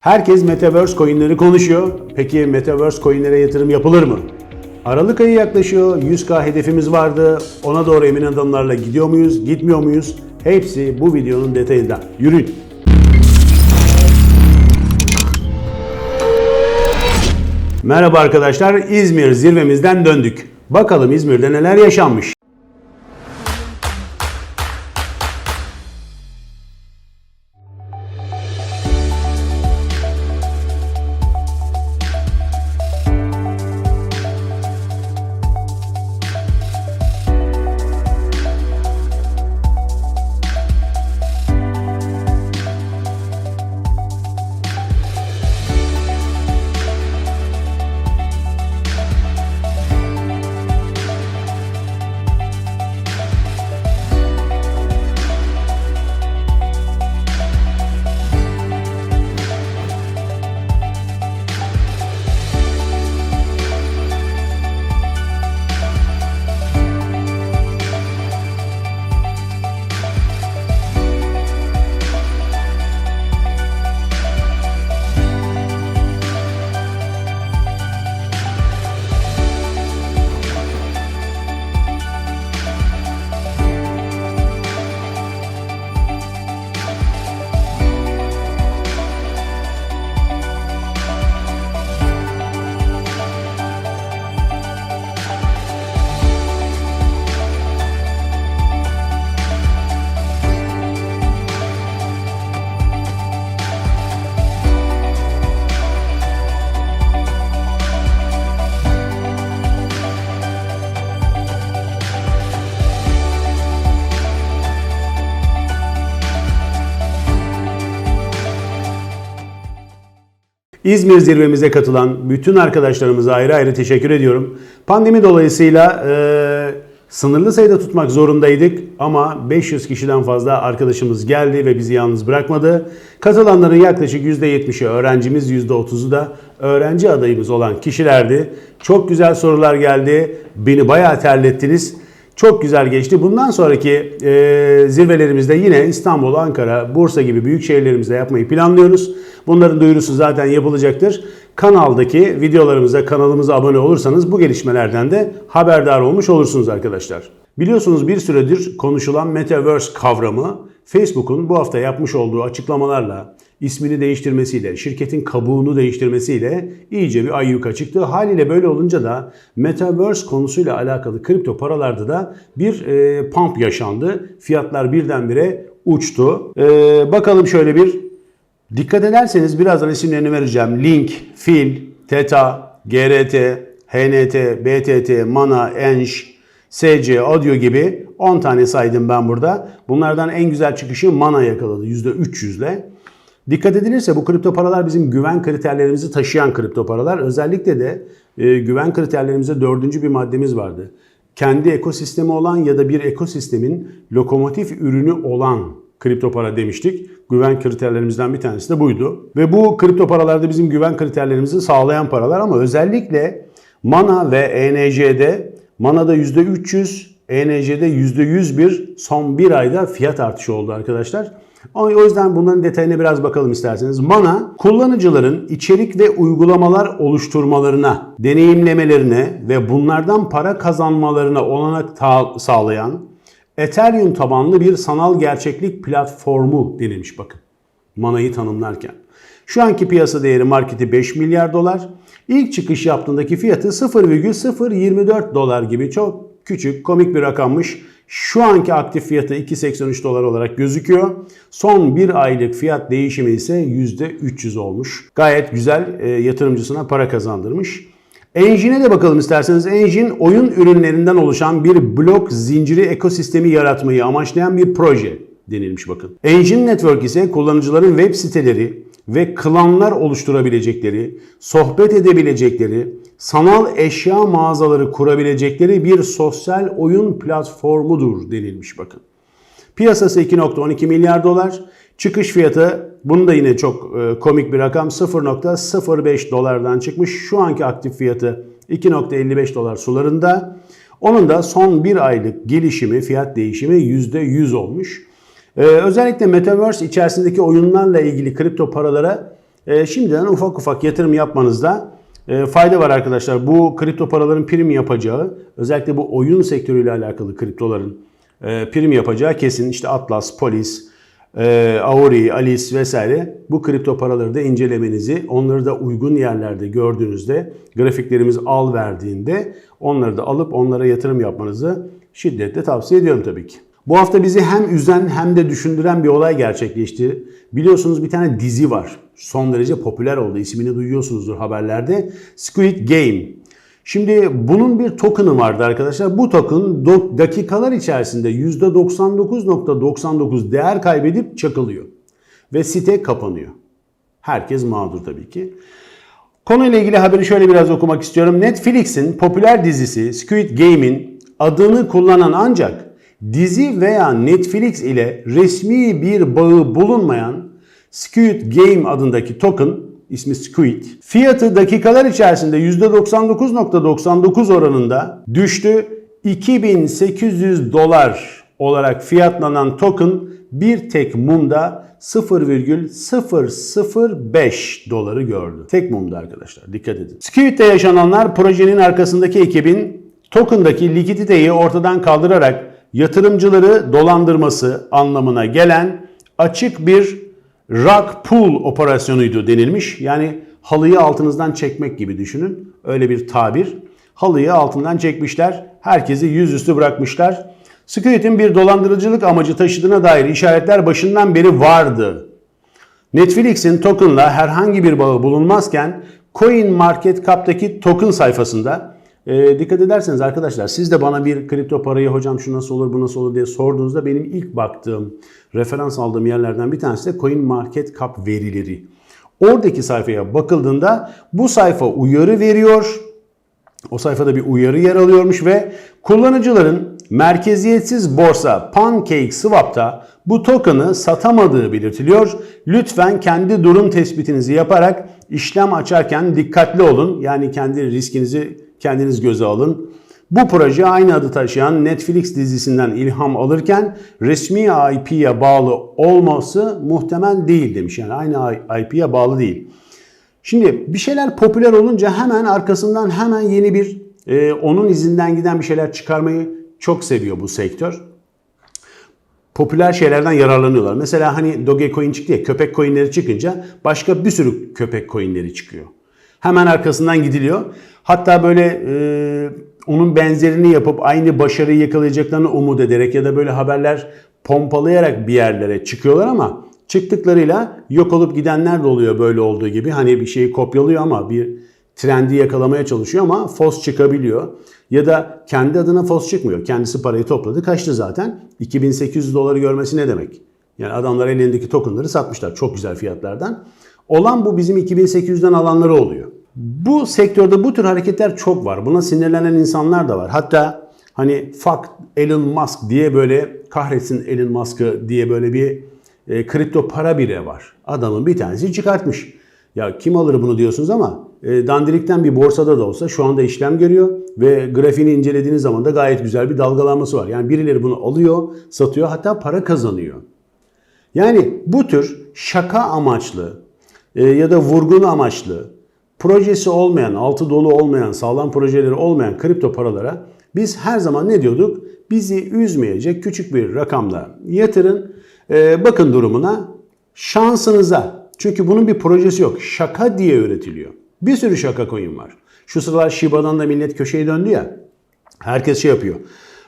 Herkes Metaverse coinleri konuşuyor. Peki Metaverse coinlere yatırım yapılır mı? Aralık ayı yaklaşıyor. 100k hedefimiz vardı. Ona doğru emin adımlarla gidiyor muyuz, gitmiyor muyuz? Hepsi bu videonun detayında. Yürüyün. Merhaba arkadaşlar. İzmir zirvemizden döndük. Bakalım İzmir'de neler yaşanmış. İzmir zirvemize katılan bütün arkadaşlarımıza ayrı ayrı teşekkür ediyorum. Pandemi dolayısıyla e, sınırlı sayıda tutmak zorundaydık ama 500 kişiden fazla arkadaşımız geldi ve bizi yalnız bırakmadı. Katılanların yaklaşık %70'i öğrencimiz, %30'u da öğrenci adayımız olan kişilerdi. Çok güzel sorular geldi. Beni bayağı terlettiniz. Çok güzel geçti. Bundan sonraki e, zirvelerimizde yine İstanbul, Ankara, Bursa gibi büyük şehirlerimizde yapmayı planlıyoruz. Bunların duyurusu zaten yapılacaktır. Kanaldaki videolarımıza, kanalımıza abone olursanız bu gelişmelerden de haberdar olmuş olursunuz arkadaşlar. Biliyorsunuz bir süredir konuşulan Metaverse kavramı Facebook'un bu hafta yapmış olduğu açıklamalarla, ismini değiştirmesiyle, şirketin kabuğunu değiştirmesiyle iyice bir ayyuka çıktı. Haliyle böyle olunca da Metaverse konusuyla alakalı kripto paralarda da bir e, pump yaşandı. Fiyatlar birdenbire uçtu. E, bakalım şöyle bir Dikkat ederseniz birazdan isimlerini vereceğim. Link, Fil, Theta, GRT, HNT, BTT, Mana, Enş, SC, Audio gibi 10 tane saydım ben burada. Bunlardan en güzel çıkışı Mana yakaladı %300 ile. Dikkat edilirse bu kripto paralar bizim güven kriterlerimizi taşıyan kripto paralar. Özellikle de e, güven kriterlerimizde dördüncü bir maddemiz vardı. Kendi ekosistemi olan ya da bir ekosistemin lokomotif ürünü olan kripto para demiştik. Güven kriterlerimizden bir tanesi de buydu. Ve bu kripto paralarda bizim güven kriterlerimizi sağlayan paralar ama özellikle Mana ve ENJ'de Mana'da %300, ENJ'de %101 son bir ayda fiyat artışı oldu arkadaşlar. O yüzden bunların detayına biraz bakalım isterseniz. Mana, kullanıcıların içerik ve uygulamalar oluşturmalarına, deneyimlemelerine ve bunlardan para kazanmalarına olanak sağlayan Ethereum tabanlı bir sanal gerçeklik platformu denilmiş bakın. Mana'yı tanımlarken. Şu anki piyasa değeri marketi 5 milyar dolar. İlk çıkış yaptığındaki fiyatı 0,024 dolar gibi çok küçük komik bir rakammış. Şu anki aktif fiyatı 2.83 dolar olarak gözüküyor. Son bir aylık fiyat değişimi ise %300 olmuş. Gayet güzel e, yatırımcısına para kazandırmış. Engine'e de bakalım isterseniz. Engine oyun ürünlerinden oluşan bir blok zinciri ekosistemi yaratmayı amaçlayan bir proje denilmiş bakın. Engine Network ise kullanıcıların web siteleri ve klanlar oluşturabilecekleri, sohbet edebilecekleri, sanal eşya mağazaları kurabilecekleri bir sosyal oyun platformudur denilmiş bakın. Piyasası 2.12 milyar dolar. Çıkış fiyatı bunu da yine çok e, komik bir rakam 0.05 dolardan çıkmış. Şu anki aktif fiyatı 2.55 dolar sularında. Onun da son bir aylık gelişimi, fiyat değişimi %100 olmuş. Ee, özellikle Metaverse içerisindeki oyunlarla ilgili kripto paralara e, şimdiden ufak ufak yatırım yapmanızda e, fayda var arkadaşlar. Bu kripto paraların prim yapacağı, özellikle bu oyun sektörüyle alakalı kriptoların e, prim yapacağı kesin. İşte Atlas, Polis, e, Auri, Alice vesaire bu kripto paraları da incelemenizi, onları da uygun yerlerde gördüğünüzde, grafiklerimiz al verdiğinde onları da alıp onlara yatırım yapmanızı şiddetle tavsiye ediyorum tabii ki. Bu hafta bizi hem üzen hem de düşündüren bir olay gerçekleşti. Biliyorsunuz bir tane dizi var. Son derece popüler oldu. İsmini duyuyorsunuzdur haberlerde. Squid Game. Şimdi bunun bir token'ı vardı arkadaşlar. Bu token dakikalar içerisinde %99.99 değer kaybedip çakılıyor. Ve site kapanıyor. Herkes mağdur tabii ki. Konuyla ilgili haberi şöyle biraz okumak istiyorum. Netflix'in popüler dizisi Squid Game'in adını kullanan ancak dizi veya Netflix ile resmi bir bağı bulunmayan Squid Game adındaki token ismi Squid. Fiyatı dakikalar içerisinde %99.99 oranında düştü. 2800 dolar olarak fiyatlanan token bir tek mumda 0,005 doları gördü. Tek mumda arkadaşlar dikkat edin. Squid'de yaşananlar projenin arkasındaki ekibin token'daki likiditeyi ortadan kaldırarak yatırımcıları dolandırması anlamına gelen açık bir rug pull operasyonuydu denilmiş. Yani halıyı altınızdan çekmek gibi düşünün. Öyle bir tabir. Halıyı altından çekmişler. Herkesi yüzüstü bırakmışlar. Squid'in bir dolandırıcılık amacı taşıdığına dair işaretler başından beri vardı. Netflix'in token'la herhangi bir bağı bulunmazken CoinMarketCap'taki token sayfasında e, dikkat ederseniz arkadaşlar siz de bana bir kripto parayı hocam şu nasıl olur bu nasıl olur diye sorduğunuzda benim ilk baktığım referans aldığım yerlerden bir tanesi de CoinMarketCap verileri. Oradaki sayfaya bakıldığında bu sayfa uyarı veriyor. O sayfada bir uyarı yer alıyormuş ve kullanıcıların merkeziyetsiz borsa PancakeSwap'ta bu token'ı satamadığı belirtiliyor. Lütfen kendi durum tespitinizi yaparak işlem açarken dikkatli olun. Yani kendi riskinizi kendiniz göze alın. Bu proje aynı adı taşıyan Netflix dizisinden ilham alırken resmi IP'ye bağlı olması muhtemel değil demiş. Yani aynı IP'ye bağlı değil. Şimdi bir şeyler popüler olunca hemen arkasından hemen yeni bir e, onun izinden giden bir şeyler çıkarmayı çok seviyor bu sektör. Popüler şeylerden yararlanıyorlar. Mesela hani Dogecoin çıktı ya köpek coinleri çıkınca başka bir sürü köpek coinleri çıkıyor. Hemen arkasından gidiliyor. Hatta böyle e, onun benzerini yapıp aynı başarıyı yakalayacaklarını umut ederek ya da böyle haberler pompalayarak bir yerlere çıkıyorlar ama çıktıklarıyla yok olup gidenler de oluyor böyle olduğu gibi. Hani bir şeyi kopyalıyor ama bir trendi yakalamaya çalışıyor ama fos çıkabiliyor. Ya da kendi adına fos çıkmıyor. Kendisi parayı topladı kaçtı zaten. 2800 doları görmesi ne demek? Yani adamlar elindeki tokenları satmışlar çok güzel fiyatlardan. Olan bu bizim 2800'den alanları oluyor. Bu sektörde bu tür hareketler çok var. Buna sinirlenen insanlar da var. Hatta hani fuck Elon Musk diye böyle kahretsin Elon Musk'ı diye böyle bir e, kripto para bire var. Adamın bir tanesi çıkartmış. Ya kim alır bunu diyorsunuz ama e, dandirikten bir borsada da olsa şu anda işlem görüyor ve grafiğini incelediğiniz zaman da gayet güzel bir dalgalanması var. Yani birileri bunu alıyor, satıyor hatta para kazanıyor. Yani bu tür şaka amaçlı e, ya da vurgun amaçlı projesi olmayan, altı dolu olmayan, sağlam projeleri olmayan kripto paralara biz her zaman ne diyorduk? Bizi üzmeyecek küçük bir rakamla yatırın. E, bakın durumuna, şansınıza. Çünkü bunun bir projesi yok. Şaka diye üretiliyor. Bir sürü şaka coin var. Şu sıralar Shiba'dan da millet köşeye döndü ya. Herkes şey yapıyor.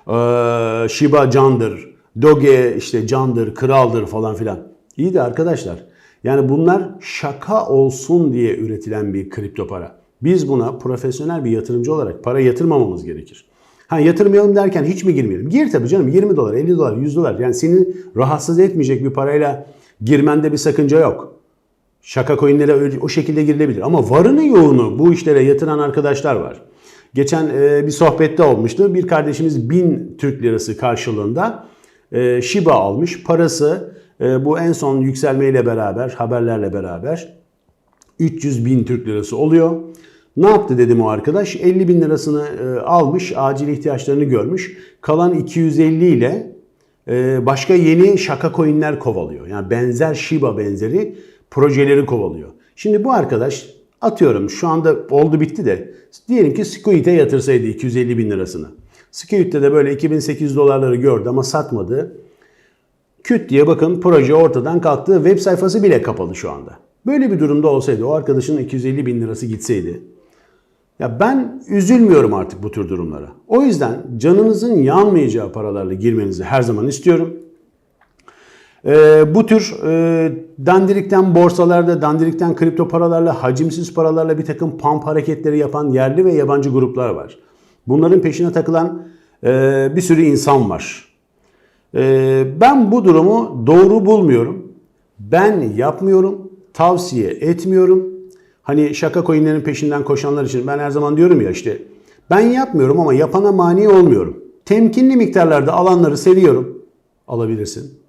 Ee, Shiba candır, Doge işte candır, kraldır falan filan. İyi de arkadaşlar yani bunlar şaka olsun diye üretilen bir kripto para. Biz buna profesyonel bir yatırımcı olarak para yatırmamamız gerekir. Ha yatırmayalım derken hiç mi girmeyelim? Gir tabii canım 20 dolar, 50 dolar, 100 dolar. Yani seni rahatsız etmeyecek bir parayla girmende bir sakınca yok. Şaka coinlere o şekilde girilebilir. Ama varını yoğunu bu işlere yatıran arkadaşlar var. Geçen e, bir sohbette olmuştu. Bir kardeşimiz 1000 Türk lirası karşılığında e, Shiba almış. Parası bu en son yükselmeyle beraber, haberlerle beraber 300 bin Türk lirası oluyor. Ne yaptı dedim o arkadaş? 50 bin lirasını e, almış, acil ihtiyaçlarını görmüş. Kalan 250 ile e, başka yeni şaka coinler kovalıyor. Yani benzer Shiba benzeri projeleri kovalıyor. Şimdi bu arkadaş atıyorum şu anda oldu bitti de diyelim ki Squid'e yatırsaydı 250 bin lirasını. Squid'de de böyle 2800 dolarları gördü ama satmadı. Küt diye bakın proje ortadan kalktı. Web sayfası bile kapalı şu anda. Böyle bir durumda olsaydı o arkadaşın 250 bin lirası gitseydi. Ya ben üzülmüyorum artık bu tür durumlara. O yüzden canınızın yanmayacağı paralarla girmenizi her zaman istiyorum. Ee, bu tür e, dandirikten borsalarda, dandirikten kripto paralarla, hacimsiz paralarla bir takım pump hareketleri yapan yerli ve yabancı gruplar var. Bunların peşine takılan e, bir sürü insan var. E, ben bu durumu doğru bulmuyorum. Ben yapmıyorum, tavsiye etmiyorum. Hani şaka coinlerin peşinden koşanlar için ben her zaman diyorum ya işte ben yapmıyorum ama yapana mani olmuyorum. Temkinli miktarlarda alanları seviyorum. Alabilirsin.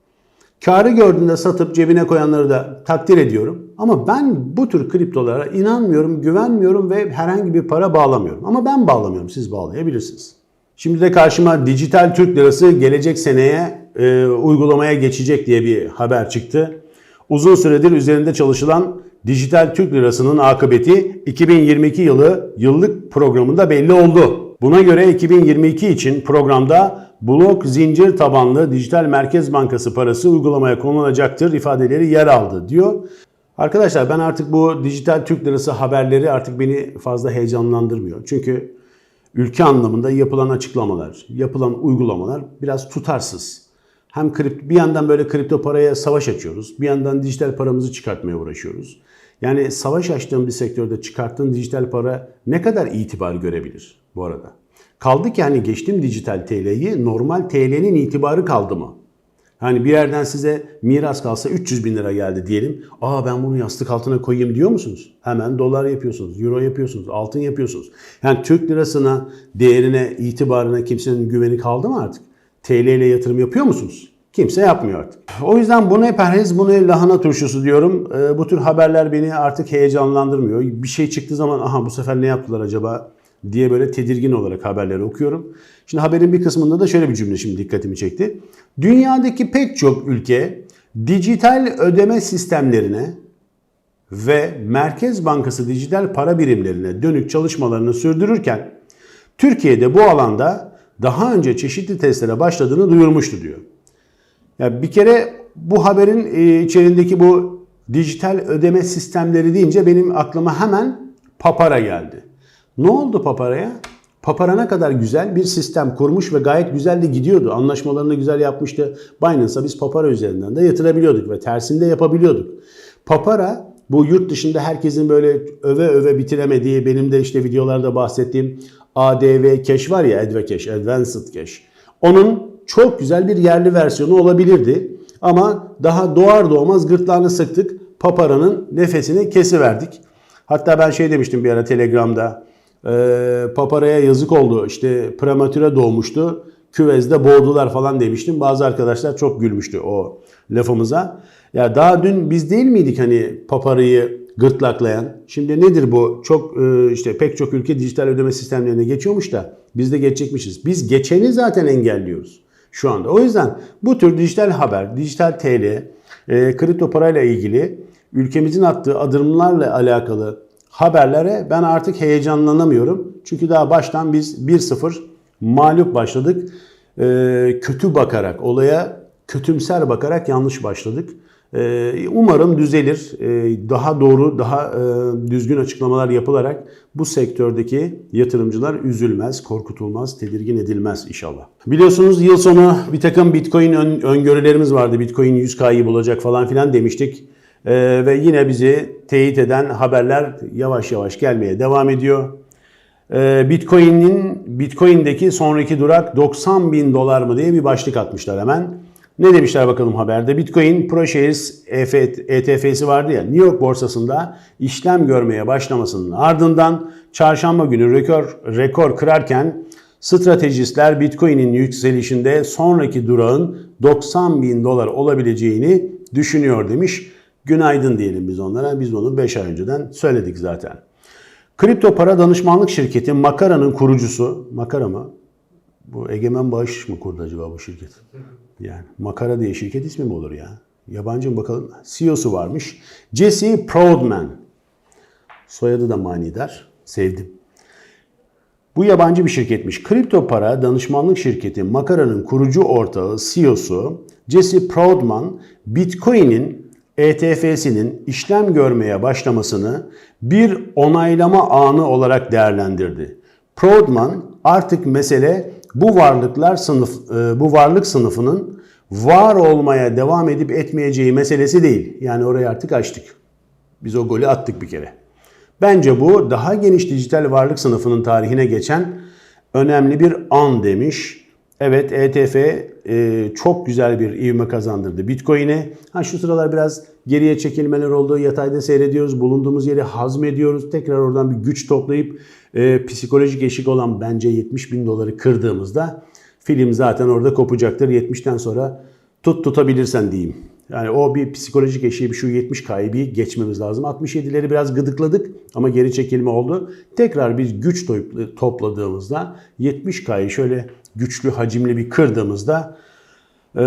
Karı gördüğünde satıp cebine koyanları da takdir ediyorum. Ama ben bu tür kriptolara inanmıyorum, güvenmiyorum ve herhangi bir para bağlamıyorum. Ama ben bağlamıyorum, siz bağlayabilirsiniz. Şimdi de karşıma dijital Türk lirası gelecek seneye e, uygulamaya geçecek diye bir haber çıktı. Uzun süredir üzerinde çalışılan dijital Türk lirasının akıbeti 2022 yılı yıllık programında belli oldu. Buna göre 2022 için programda blok zincir tabanlı dijital merkez bankası parası uygulamaya konulacaktır ifadeleri yer aldı diyor. Arkadaşlar ben artık bu dijital Türk lirası haberleri artık beni fazla heyecanlandırmıyor. Çünkü ülke anlamında yapılan açıklamalar, yapılan uygulamalar biraz tutarsız. Hem kript, bir yandan böyle kripto paraya savaş açıyoruz, bir yandan dijital paramızı çıkartmaya uğraşıyoruz. Yani savaş açtığın bir sektörde çıkarttığın dijital para ne kadar itibar görebilir bu arada? Kaldı ki hani geçtim dijital TL'yi normal TL'nin itibarı kaldı mı? Hani bir yerden size miras kalsa 300 bin lira geldi diyelim. Aa ben bunu yastık altına koyayım diyor musunuz? Hemen dolar yapıyorsunuz, euro yapıyorsunuz, altın yapıyorsunuz. Yani Türk lirasına, değerine, itibarına kimsenin güveni kaldı mı artık? TL ile yatırım yapıyor musunuz? Kimse yapmıyor artık. O yüzden bu ne perhiz, bu ne lahana turşusu diyorum. Ee, bu tür haberler beni artık heyecanlandırmıyor. Bir şey çıktığı zaman aha bu sefer ne yaptılar acaba diye böyle tedirgin olarak haberleri okuyorum. Şimdi haberin bir kısmında da şöyle bir cümle şimdi dikkatimi çekti. Dünyadaki pek çok ülke dijital ödeme sistemlerine ve Merkez Bankası dijital para birimlerine dönük çalışmalarını sürdürürken Türkiye'de bu alanda daha önce çeşitli testlere başladığını duyurmuştu diyor. Ya bir kere bu haberin e, içerisindeki bu dijital ödeme sistemleri deyince benim aklıma hemen Papara geldi. Ne oldu Papara'ya? Papara ne kadar güzel bir sistem kurmuş ve gayet güzel de gidiyordu. Anlaşmalarını güzel yapmıştı. Binance'a biz Papara üzerinden de yatırabiliyorduk ve tersinde yapabiliyorduk. Papara bu yurt dışında herkesin böyle öve öve bitiremediği benim de işte videolarda bahsettiğim ADV Cash var ya Adva Cash, Advanced Cash. Onun çok güzel bir yerli versiyonu olabilirdi. Ama daha doğar doğmaz gırtlağını sıktık. Papara'nın nefesini kesiverdik. Hatta ben şey demiştim bir ara Telegram'da. E, Papara'ya yazık oldu. İşte prematüre doğmuştu. Küvezde boğdular falan demiştim. Bazı arkadaşlar çok gülmüştü o lafımıza. Ya daha dün biz değil miydik hani Papara'yı gırtlaklayan? Şimdi nedir bu? Çok e, işte pek çok ülke dijital ödeme sistemlerine geçiyormuş da biz de geçecekmişiz. Biz geçeni zaten engelliyoruz şu anda. O yüzden bu tür dijital haber, dijital TL, e, kripto parayla ilgili ülkemizin attığı adımlarla alakalı haberlere ben artık heyecanlanamıyorum. Çünkü daha baştan biz 1-0 mağlup başladık. E, kötü bakarak, olaya kötümser bakarak yanlış başladık. E, umarım düzelir. E, daha doğru, daha e, düzgün açıklamalar yapılarak bu sektördeki yatırımcılar üzülmez, korkutulmaz, tedirgin edilmez inşallah. Biliyorsunuz yıl sonu bir takım Bitcoin ön, öngörülerimiz vardı. Bitcoin 100K'yı bulacak falan filan demiştik. Ee, ve yine bizi teyit eden haberler yavaş yavaş gelmeye devam ediyor. Ee, Bitcoin'in Bitcoin'deki sonraki durak 90 bin dolar mı diye bir başlık atmışlar hemen. Ne demişler bakalım haberde? Bitcoin ProShares ETF'si vardı ya New York borsasında işlem görmeye başlamasının ardından çarşamba günü rekor, rekor kırarken stratejistler Bitcoin'in yükselişinde sonraki durağın 90 bin dolar olabileceğini düşünüyor demiş. Günaydın diyelim biz onlara. Biz bunu 5 ay önceden söyledik zaten. Kripto para danışmanlık şirketi Makara'nın kurucusu, Makara mı? Bu Egemen Bağış mı kurdu acaba bu şirket? Yani Makara diye şirket ismi mi olur ya? Yabancı mı bakalım? CEO'su varmış. Jesse Proudman. Soyadı da manidar. Sevdim. Bu yabancı bir şirketmiş. Kripto para danışmanlık şirketi Makara'nın kurucu ortağı CEO'su Jesse Proudman Bitcoin'in ETF'sinin işlem görmeye başlamasını bir onaylama anı olarak değerlendirdi. Proudman artık mesele bu varlıklar sınıf e, bu varlık sınıfının var olmaya devam edip etmeyeceği meselesi değil. Yani orayı artık açtık. Biz o golü attık bir kere. Bence bu daha geniş dijital varlık sınıfının tarihine geçen önemli bir an demiş. Evet ETF e, çok güzel bir ivme kazandırdı Bitcoin'e. Ha şu sıralar biraz geriye çekilmeler oldu. Yatayda seyrediyoruz. Bulunduğumuz yeri hazmediyoruz. Tekrar oradan bir güç toplayıp e, psikolojik eşik olan bence 70 bin doları kırdığımızda film zaten orada kopacaktır. 70'ten sonra tut tutabilirsen diyeyim. Yani o bir psikolojik eşiği şu 70K'yı bir geçmemiz lazım. 67'leri biraz gıdıkladık ama geri çekilme oldu. Tekrar bir güç topladığımızda 70K'yı şöyle güçlü hacimli bir kırdığımızda e,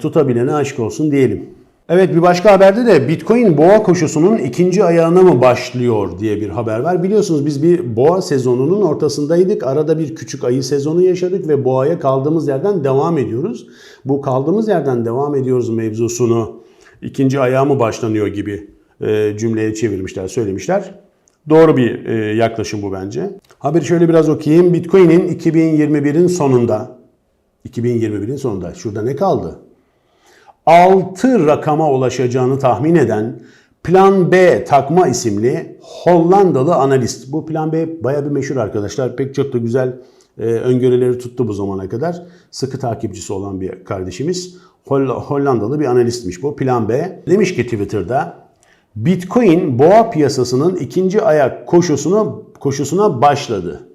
tutabilene aşk olsun diyelim. Evet bir başka haberde de Bitcoin boğa koşusunun ikinci ayağına mı başlıyor diye bir haber var. Biliyorsunuz biz bir boğa sezonunun ortasındaydık. Arada bir küçük ayı sezonu yaşadık ve boğaya kaldığımız yerden devam ediyoruz. Bu kaldığımız yerden devam ediyoruz mevzusunu ikinci ayağı mı başlanıyor gibi e, cümleye çevirmişler, söylemişler. Doğru bir e, yaklaşım bu bence. Haberi şöyle biraz okuyayım. Bitcoin'in 2021'in sonunda 2021'in sonunda şurada ne kaldı? 6 rakama ulaşacağını tahmin eden Plan B takma isimli Hollandalı analist. Bu Plan B baya bir meşhur arkadaşlar. Pek çok da güzel e, öngörüleri tuttu bu zamana kadar. Sıkı takipçisi olan bir kardeşimiz. Hollandalı bir analistmiş bu. Plan B. Demiş ki Twitter'da Bitcoin boğa piyasasının ikinci ayak koşusuna, koşusuna başladı.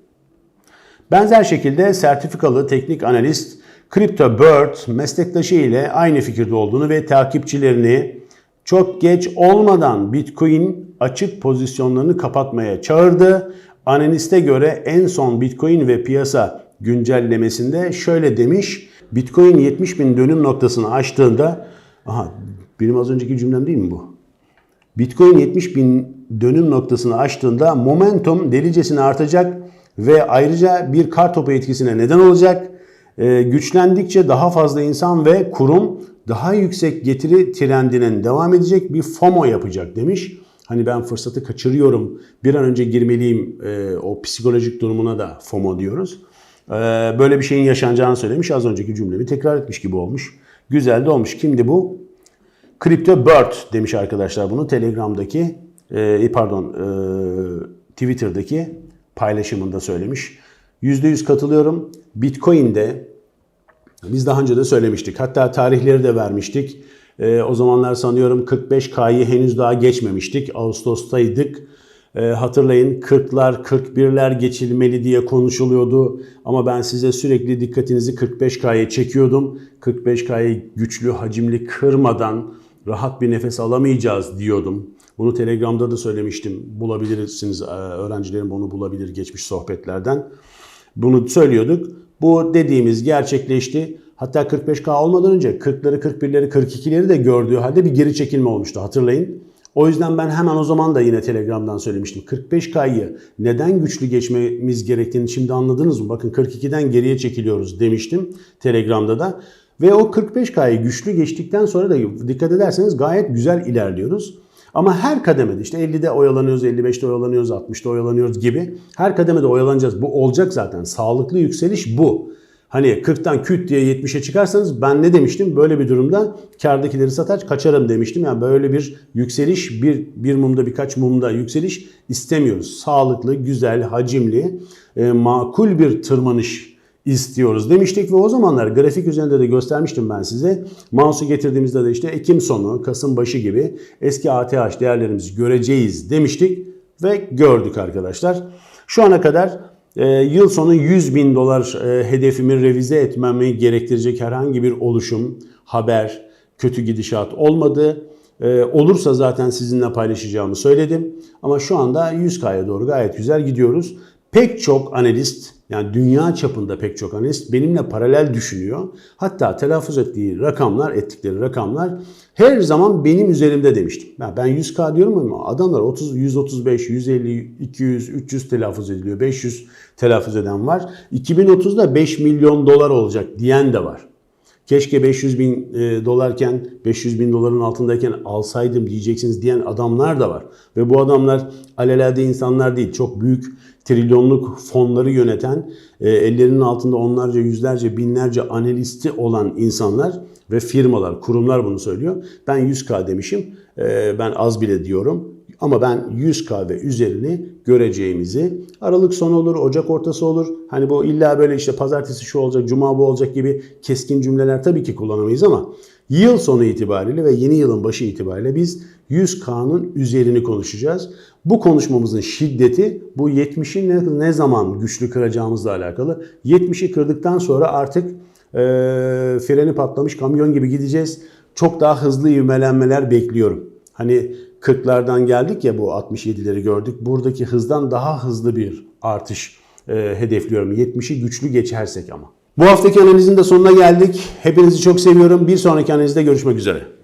Benzer şekilde sertifikalı teknik analist Crypto Bird meslektaşı ile aynı fikirde olduğunu ve takipçilerini çok geç olmadan Bitcoin açık pozisyonlarını kapatmaya çağırdı. Analiste göre en son Bitcoin ve piyasa güncellemesinde şöyle demiş. Bitcoin 70 bin dönüm noktasını aştığında, aha benim az önceki cümlem değil mi bu? Bitcoin 70 bin dönüm noktasını aştığında momentum delicesine artacak ve ayrıca bir kar topu etkisine neden olacak. Ee, güçlendikçe daha fazla insan ve kurum daha yüksek getiri trendinin devam edecek bir FOMO yapacak demiş. Hani ben fırsatı kaçırıyorum, bir an önce girmeliyim e, o psikolojik durumuna da FOMO diyoruz. E, böyle bir şeyin yaşanacağını söylemiş. Az önceki cümlemi tekrar etmiş gibi olmuş. Güzel de olmuş. Kimdi bu? Crypto Bird demiş arkadaşlar bunu Telegram'daki, e, pardon e, Twitter'daki paylaşımında söylemiş. %100 katılıyorum. Bitcoin'de biz daha önce de söylemiştik. Hatta tarihleri de vermiştik. E, o zamanlar sanıyorum 45K'yı henüz daha geçmemiştik. Ağustos'taydık. E, hatırlayın 40'lar 41'ler geçilmeli diye konuşuluyordu. Ama ben size sürekli dikkatinizi 45K'ya çekiyordum. 45K'yı güçlü hacimli kırmadan rahat bir nefes alamayacağız diyordum. Bunu Telegram'da da söylemiştim. Bulabilirsiniz. Öğrencilerim bunu bulabilir geçmiş sohbetlerden. Bunu söylüyorduk. Bu dediğimiz gerçekleşti. Hatta 45K olmadan önce 40'ları, 41'leri, 42'leri de gördüğü halde bir geri çekilme olmuştu hatırlayın. O yüzden ben hemen o zaman da yine Telegram'dan söylemiştim. 45K'yı neden güçlü geçmemiz gerektiğini şimdi anladınız mı? Bakın 42'den geriye çekiliyoruz demiştim Telegram'da da. Ve o 45K'yı güçlü geçtikten sonra da dikkat ederseniz gayet güzel ilerliyoruz. Ama her kademede işte 50'de oyalanıyoruz, 55'te oyalanıyoruz, 60'da oyalanıyoruz gibi her kademede oyalanacağız. Bu olacak zaten. Sağlıklı yükseliş bu. Hani 40'tan küt diye 70'e çıkarsanız ben ne demiştim? Böyle bir durumda kardakileri satar kaçarım demiştim. Yani böyle bir yükseliş bir, bir mumda birkaç mumda yükseliş istemiyoruz. Sağlıklı, güzel, hacimli, e, makul bir tırmanış istiyoruz demiştik ve o zamanlar grafik üzerinde de göstermiştim ben size. Mouse'u getirdiğimizde de işte Ekim sonu, Kasım başı gibi eski ATH değerlerimizi göreceğiz demiştik ve gördük arkadaşlar. Şu ana kadar e, yıl sonu 100 bin dolar e, hedefimi revize etmemi gerektirecek herhangi bir oluşum, haber, kötü gidişat olmadı. E, olursa zaten sizinle paylaşacağımı söyledim. Ama şu anda 100K'ya doğru gayet güzel gidiyoruz. Pek çok analist yani dünya çapında pek çok analist benimle paralel düşünüyor. Hatta telaffuz ettiği rakamlar, ettikleri rakamlar her zaman benim üzerimde demiştim. Ben, ben 100K diyorum ama adamlar 30, 135, 150, 200, 300 telaffuz ediliyor. 500 telaffuz eden var. 2030'da 5 milyon dolar olacak diyen de var. Keşke 500 bin e, dolarken, 500 bin doların altındayken alsaydım diyeceksiniz diyen adamlar da var. Ve bu adamlar alelade insanlar değil. Çok büyük trilyonluk fonları yöneten, e, ellerinin altında onlarca, yüzlerce, binlerce analisti olan insanlar ve firmalar, kurumlar bunu söylüyor. Ben 100K demişim. E, ben az bile diyorum. Ama ben 100K ve üzerini göreceğimizi Aralık sonu olur, Ocak ortası olur. Hani bu illa böyle işte pazartesi şu olacak, cuma bu olacak gibi keskin cümleler tabii ki kullanamayız ama yıl sonu itibariyle ve yeni yılın başı itibariyle biz 100K'nın üzerini konuşacağız. Bu konuşmamızın şiddeti bu 70'i ne, ne zaman güçlü kıracağımızla alakalı. 70'i kırdıktan sonra artık e, freni patlamış kamyon gibi gideceğiz. Çok daha hızlı ivmelenmeler bekliyorum. Hani 40'lardan geldik ya bu 67'leri gördük. Buradaki hızdan daha hızlı bir artış e, hedefliyorum. 70'i güçlü geçersek ama. Bu haftaki analizin de sonuna geldik. Hepinizi çok seviyorum. Bir sonraki analizde görüşmek üzere.